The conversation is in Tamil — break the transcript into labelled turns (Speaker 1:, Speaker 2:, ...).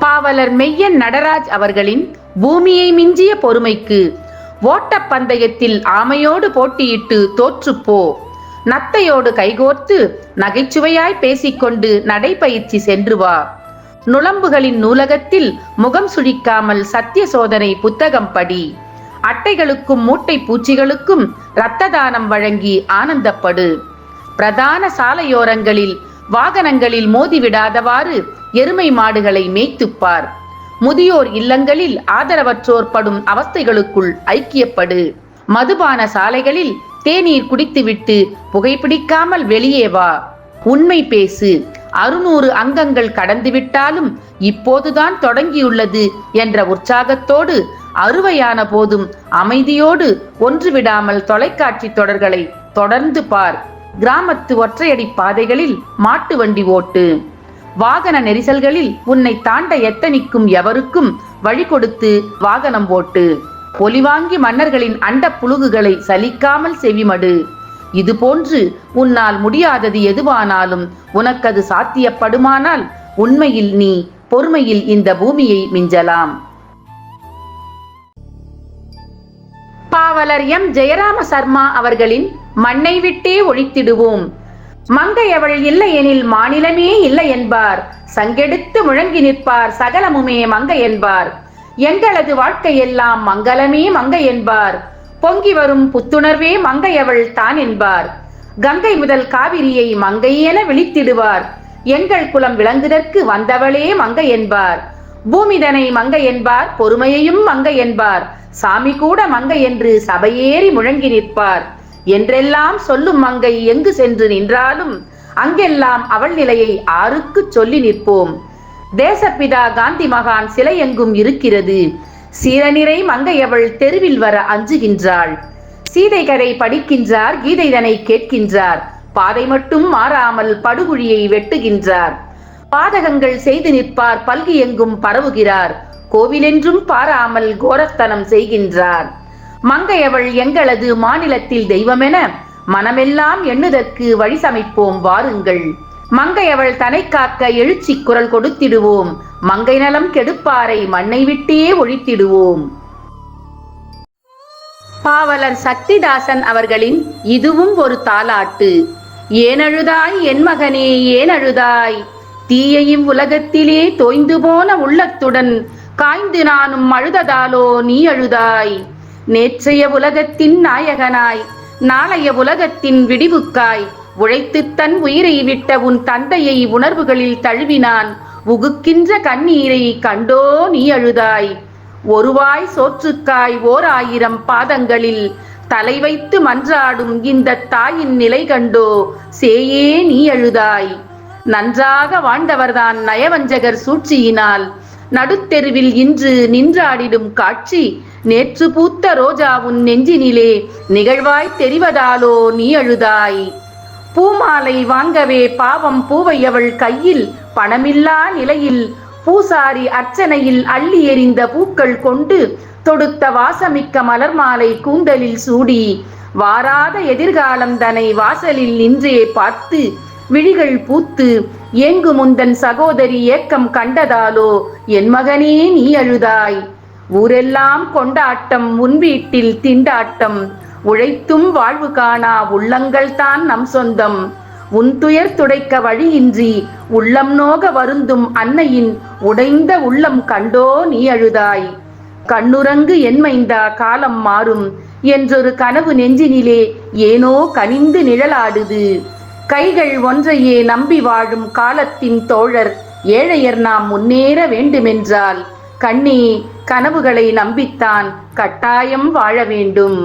Speaker 1: பாவலர் மெய்யன் நடராஜ் அவர்களின் பூமியை மிஞ்சிய பொறுமைக்கு ஓட்டப்பந்தயத்தில் ஆமையோடு போட்டியிட்டு தோற்றுப்போ. நத்தையோடு கைகோர்த்து நகைச்சுவையாய் பேசிக்கொண்டு நடைபயிற்சி சென்று வா. நுளம்புகளின் நூலகத்தில் முகம் சுழிக்காமல் சத்திய சோதனை புத்தகம் படி. அட்டைகளுக்கும் மூட்டை பூச்சிகளுக்கும் இரத்த தானம் வழங்கி ஆனந்தப்படு. பிரதான சாலையோரங்களில் வாகனங்களில் மோதிவிடாதவாறு எருமை மாடுகளை மேய்த்துப்பார். முதியோர் இல்லங்களில் ஆதரவற்றோர் படும் அவஸ்தைகளுக்குள் ஐக்கியப்படு. மதுபான சாலைகளில் தேநீர் குடித்துவிட்டு புகைப்பிடிக்காமல் வெளியே வா. உண்மை பேசு. அறுநூறு அங்கங்கள் கடந்துவிட்டாலும் இப்போதுதான் தொடங்கியுள்ளது என்ற உற்சாகத்தோடு அறுவையான போதும் அமைதியோடு ஒன்றுவிடாமல் தொலைக்காட்சி தொடர்களை தொடர்ந்து பார். கிராமத்து ஒற்றையடி பாதைகளில் மாட்டு வண்டி ஓட்டு. வாகன நெரிசல்களில் உன்னை தாண்ட எத்தனிக்கும் எவருக்கும் வழி கொடுத்து வாகனம் ஓட்டு. ஒலிவாங்கி மன்னர்களின் அண்ட புழுகுகளை சலிக்காமல் செவிமடு. இது போன்று உன்னால் முடியாதது எதுவானாலும் உனக்கது சாத்தியப்படுமானால் உண்மையில் நீ பொறுமையில் இந்த பூமியை மிஞ்சலாம். பாவலர் எம். ஜெயராம சர்மா அவர்களின் மண்ணை விட்டே ஒழித்திடுவோம். மங்கையவள் இல்லையெனில் மாநிலமே இல்லை என்பார். சங்கெடுத்து முழங்கி நிற்பார். சகலமுமே மங்கை என்பார். எங்களது வாழ்க்கையெல்லாம் மங்களமே மங்கை என்பார். பொங்கி வரும் புத்துணர்வே மங்கையவள் தான் என்பார். கங்கை முதல் காவிரியை மங்கை என விழித்திடுவார். எங்கள் குலம் விளங்குதற்கு வந்தவளே மங்கை என்பார். பூமிதனை மங்கை என்பார். பொறுமையையும் மங்கை என்பார். சாமி கூட மங்கை என்று சபையேறி முழங்கி நிற்பார். என்றெல்லாம் சொல்லும் மங்கை எங்கு சென்று நின்றாலும் அங்கெல்லாம் அவள் நிலையை ஆருக்கு சொல்லி நிற்போம். தேசப்பிதா காந்தி மகான் சிலை எங்கும் இருக்கிறது. சீரநிறை மங்கையவள் தெருவில் வர அஞ்சுகின்றாள். சீதைகரை படிக்கின்றார் கீதைதனை கேட்கின்றார். பாதை மட்டும் மாறாமல் படுகுழியை வெட்டுகின்றார். பாதகங்கள் செய்து நிற்பார் பல்கி எங்கும் பரவுகிறார். கோவிலென்றும் பாராமல் கோரத்தனம் செய்கின்றார். மங்கையவள் எங்களது மாநிலத்தில் தெய்வமென மனமெல்லாம் எண்ணுதற்கு வழி சமைப்போம் வாருங்கள். மங்கையவள் தனை காக்க எழுச்சி குரல் கொடுத்திடுவோம். மங்கை நலம் கெடுப்பாரை மண்ணை விட்டே ஒழித்திடுவோம். பாவலர் சக்திதாசன் அவர்களின் இதுவும் ஒரு தாலாட்டு ஏனழுதாய் என் மகனே ஏனழுதாய். தீயையும் உலகத்திலே தோய்ந்து போன உள்ளத்துடன் காய்ந்து நானும் அழுததாலோ நீ அழுதாய். நேற்றைய உலகத்தின் நாயகனாய் நாளைய உலகத்தின் விடிவுக்காய் உழைத்து தன் உயிரை விட்ட உன் தந்தையை உணர்வுகளில் தழுவினான். உகுக்கின்ற கண்ணீரை கண்டோ நீ அழுதாய். ஒருவாய் சோற்றுக்காய் ஓர் ஆயிரம் பாதங்களில் தலை வைத்து மன்றாடும் இந்த தாயின் நிலை கண்டோ சேயே நீ அழுதாய். நன்றாக வாழ்ந்தவர்தான் நயவஞ்சகர் சூழ்ச்சியினால் நடுத்தெருவில் இன்று நின்றாடிடும் காட்சி நேற்று பூத்த ரோஜா உன் நெஞ்சினிலே நிகழ்வாய் தெரிவதாலோ நீ அழுதாய். பூமாலை வாங்கவே பாவம் பூவையவள் கையில் பணமில்லா நிலையில் பூசாரி அர்ச்சனையில் அள்ளி எறிந்த பூக்கள் கொண்டு தொடுத்த வாசமிக்க மலர் மாலை கூந்தலில் சூடி வாராத எதிர்காலம் தனை வாசலில் நின்றே பார்த்து விழிகள் பூத்து ஏங்கு முந்தன் சகோதரி ஏக்கம் கண்டதாலோ என் மகனே நீ அழுதாய். ஊரெல்லாம் கொண்டாட்டம் உன் வீட்டில் திண்டாட்டம். உழைத்தும் வாழ்வு காணா உள்ளங்கள் தான் நம் சொந்தம். உன் துயர் துடைக்க வழியின்றி உள்ளம் நோக வருந்தும் அன்னையின் உடைந்த உள்ளம் கண்டோ நீ அழுதாய். கண்ணுரங்கு என்மைந்தா காலம் மாறும். என்றொரு கனவு நெஞ்சினிலே ஏனோ கனிந்து நிழலாடுது. கைகள் ஒன்றையே நம்பி வாழும் காலத்தின் தோழர் ஏழையர் நாம் முன்னேற வேண்டுமென்றால். கண்ணே கனவுகளை நம்பித்தான் கட்டாயம் வாழ வேண்டும்.